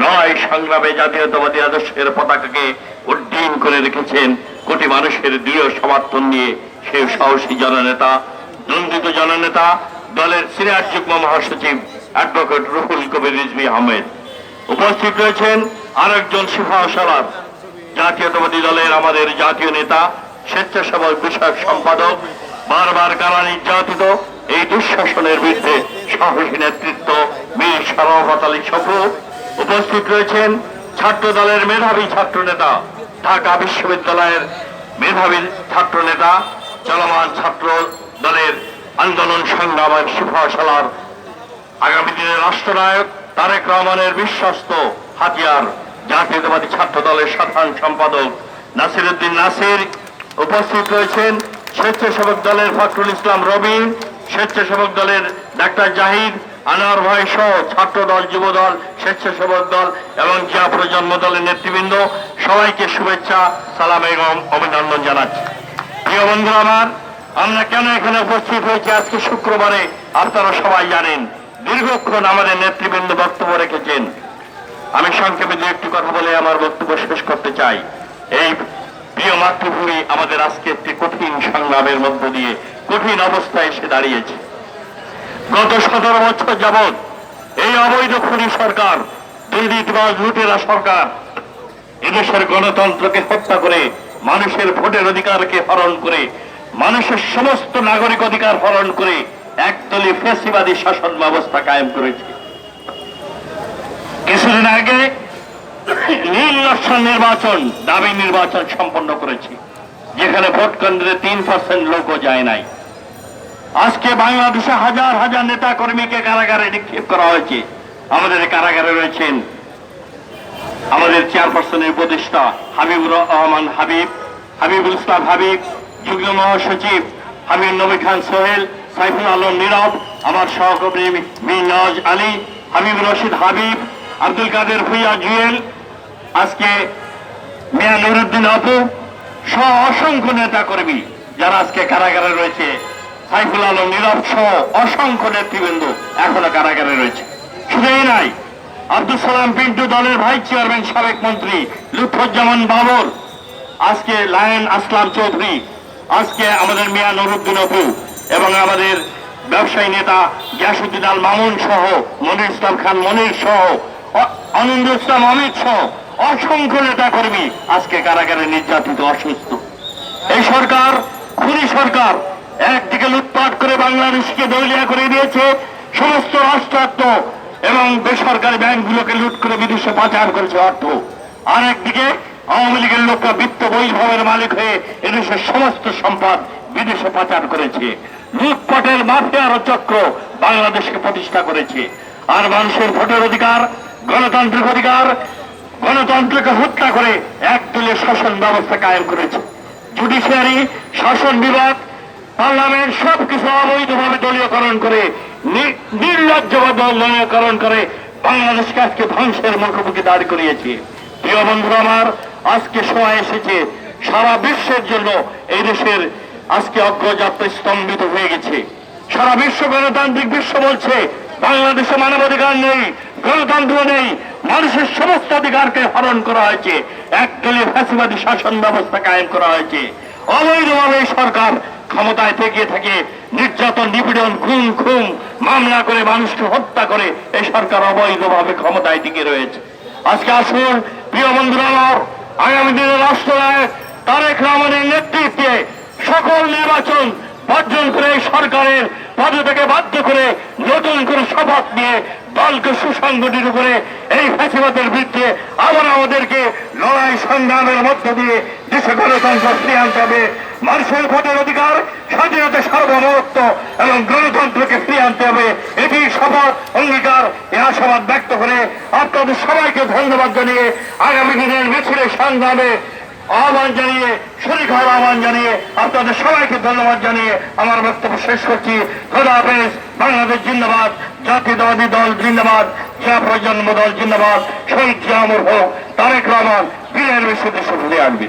লড়াই সংগ্রামে জাতীয়তাবাদী আদর্শের পতাকাকে উড্ডীন করে রেখেছেন কোটি মানুষের দৃঢ় সমর্থন নিয়ে সেই সাহসী জননেতা, নন্দিত জননেতা, দলের সিনিয়র যুগ্ম মহাসচিব অ্যাডভোকেট রুহুল কবির রিজভি আহমেদ। উপস্থিত রয়েছেন আরেকজন সিফাহ সালার জাতীয়তাবাদী দলের আমাদের জাতীয় নেতা, স্বেচ্ছাসেবক বিষয়ক সম্পাদক, বারবার কারা নির্যাতিত, এই দুঃশাসনের বিরুদ্ধে সাহসী নেতৃত্ব বীর সরফত আলী সফু উপস্থিত রয়েছেন ছাত্র দলের মেধাবী ছাত্র নেতা ঢাকা বিশ্ববিদ্যালয়ের মেধাবী ছাত্র নেতা চলমান ছাত্র দলের আন্দোলন সংগ্রামের সিফাশালার আগামী দিনের রাষ্ট্রনায়ক তারেক রহমানের বিশ্বস্ত হাতিয়ার জাতীয়তাবাদী ছাত্র দলের সাধারণ সম্পাদক নাসির উদ্দিন নাসির। উপস্থিত রয়েছেন স্বেচ্ছাসেবক দলের ফখরুল ইসলাম রবিন স্বেচ্ছাসেবক দলের ডাক্তার জাহিদ আনোয়ার ভাই সহ ছাত্র দল যুব দল স্বেচ্ছাসেবক দল এবং জিয়া প্রজন্ম দলের নেতৃবৃন্দ, সবাইকে শুভেচ্ছা, সালাম এবং অভিনন্দন জানাচ্ছি। প্রিয় বন্ধু আমার, আমরা কেন এখানে উপস্থিত হয়েছি আজকে শুক্রবারে, আপনারা সবাই জানেন, দীর্ঘক্ষণ আমাদের নেতৃবৃন্দ বক্তব্য রেখেছেন। আমি সংক্ষেপে দু একটি কথা বলে আমার বক্তব্য শেষ করতে চাই। এই প্রিয় মাতৃভূমি আমাদের আজকে একটি কঠিন সংগ্রামের মধ্য দিয়ে, কঠিন অবস্থায় এসে দাঁড়িয়েছে। গত সতেরো বছর যাবৎ এই অবৈধ খুনি সরকার, দুর্নীতিবাজ লুটেরা সরকার, এদেশের গণতন্ত্রকে হত্যা করে, মানুষের ভোটের অধিকারকে হরণ করে, মানুষের সমস্ত নাগরিক অধিকার হরণ করে একদলীয় ফেসিবাদী শাসন ব্যবস্থা কায়েম করেছে। কিছুদিন আগে নির্লক্ষণ নির্বাচন দাবি নির্বাচন সম্পন্ন করেছি, যেখানে ভোট কেন্দ্রে তিন পার্সেন্ট লোকও যায় নাই। আজকে বাংলাদেশে হাজার হাজার নেতা কর্মীকে কারাগারে নিক্ষেপ করা হয়েছে। আমাদের কারাগারে রয়েছেন আমাদের চেয়ারপারসনের উপদেষ্টা হাবিবুর রহমান হাবিব, হাবিবুল ইসলাম হাবিব, যুগ্ম মহাসচিব হাবিব নবী খান সোহেল, সাইফুল আলম নীরব, আমার সহকর্মী মিনাজ আলী, হাবিব রশিদ হাবিব, আব্দুল কাদের ভুইয়া জুয়েল, আজকে মিয়া নুরুদ্দিন আপু, সহ অসংখ্য নেতা কর্মী যারা আজকে কারাগারে রয়েছে। সাইফুল আলম নীরব সহ অসংখ্য নেতৃবৃন্দ এখনও কারাগারে রয়েছে। শুধু এই নাই আব্দুল সালাম পিন্টু দলের ভাইস চেয়ারম্যান, সাবেক মন্ত্রী লুৎফুজ্জামান বাবর, আজকে লায়ন আসলাম চৌধুরী, আজকে আমাদের মিয়া নুরুদ্দিন অপু এবং আমাদের ব্যবসায়ী নেতা গিয়াসুদ্দিন আল মামুন সহ, মনির ইসলাম খান মনির সহ আনন্দ ইসলাম অমিত সহ অসংখ্য নেতা কর্মী আজকে কারাগারে নির্যাতিত, অসুস্থ। এই সরকার, খুনি সরকার একদিকে লুটপাট করে বাংলাদেশকে দলীয় করে দিয়েছে সমস্ত রাষ্ট্রায়ত্ত এবং বেসরকারি ব্যাংকগুলোকে লুট করে বিদেশে পাচার করেছে অর্থ। আর একদিকে আওয়ামী লীগের লোকরা বিত্ত বৈভবের মালিক হয়ে এদেশের সমস্ত সম্পদ বিদেশে পাচার করেছে। লুটপাটের মাফিয়ার চক্র বাংলাদেশকে প্রতিষ্ঠা করেছে। আর মানুষের ভোটের অধিকার, গণতান্ত্রিক অধিকার, গণতন্ত্রকে হত্যা করে একদলীয় শাসন ব্যবস্থা কায়েম করেছে। জুডিশিয়ারি, শাসন বিভাগ পার্লামেন্ট সবকিছু অবৈধভাবে দলীয়করণ করে নির্লজ্জভাবে দলীয়করণ করে বাংলাদেশকে আজকে ধ্বংসের মুখোমুখি দাঁড় করিয়েছে। প্রিয় বন্ধুরা আমার, আজকে সময় এসেছে, সারা বিশ্বের জন্য এই দেশের আজকে অগ্রযাত্রা স্তম্ভিত হয়ে গেছে। সারা বিশ্ব গণতান্ত্রিক বিশ্ব বলছে, বাংলাদেশে মানবাধিকার নেই, গণতন্ত্র নেই, মানুষের সমস্ত অধিকারকে হরণ করা হয়েছে এক একদলীয় ফ্যাসিবাদী শাসন ব্যবস্থা কায়েম করা হয়েছে। অবৈধভাবে সরকার ক্ষমতায় থেকে থাকে, নির্যাতন, নিপীড়ন, খুন খুন, মামলা করে, মানুষকে হত্যা করে, এই সরকার অবৈধভাবে ক্ষমতায় টিকে রয়েছে। আজকে আসুন, প্রিয় বন্ধুরা আগামী দিনের রাষ্ট্রনায়ক তারেক রহমানের নেতৃত্বে সকল নির্বাচন বর্জন করে সরকারের পদ থেকে বাধ্য করে নতুন করে শপথ নিয়ে দলকে সুসংগঠিত করে এই ফ্যাসিবাদের বিরুদ্ধে আবার আমাদেরকে লড়াই সংগ্রামের মধ্য দিয়ে দেশে গণতন্ত্র ফিরিয়ে আনতে হবে। মানুষের ভোটের অধিকার, স্বাধীনতা সার্বভৌমত্ব এবং গণতন্ত্রকে ফিরিয়ে আনতে হবে। এটি শপথ অঙ্গীকার, এ আশাবাদ ব্যক্ত করে আপনাদের সবাইকে ধন্যবাদ জানিয়ে আগামী দিনের মিছিলের সংগ্রামে আহ্বান জানিয়ে শরীর হওয়ার আহ্বান জানিয়ে আপনাদের সবাইকে ধন্যবাদ জানিয়ে আমার বক্তব্য শেষ করছি। খোদা হাফেজ, বাংলাদেশ জিন্দাবাদ, জাতীয়তাবাদী দল জিন্দাবাদ জিয়া প্রজন্ম দল জিন্দাবাদ, শহীদ জিয়ামুর হোক, তারেক রহমান, বীরের বিশ্বদেশ ফিরে আনবে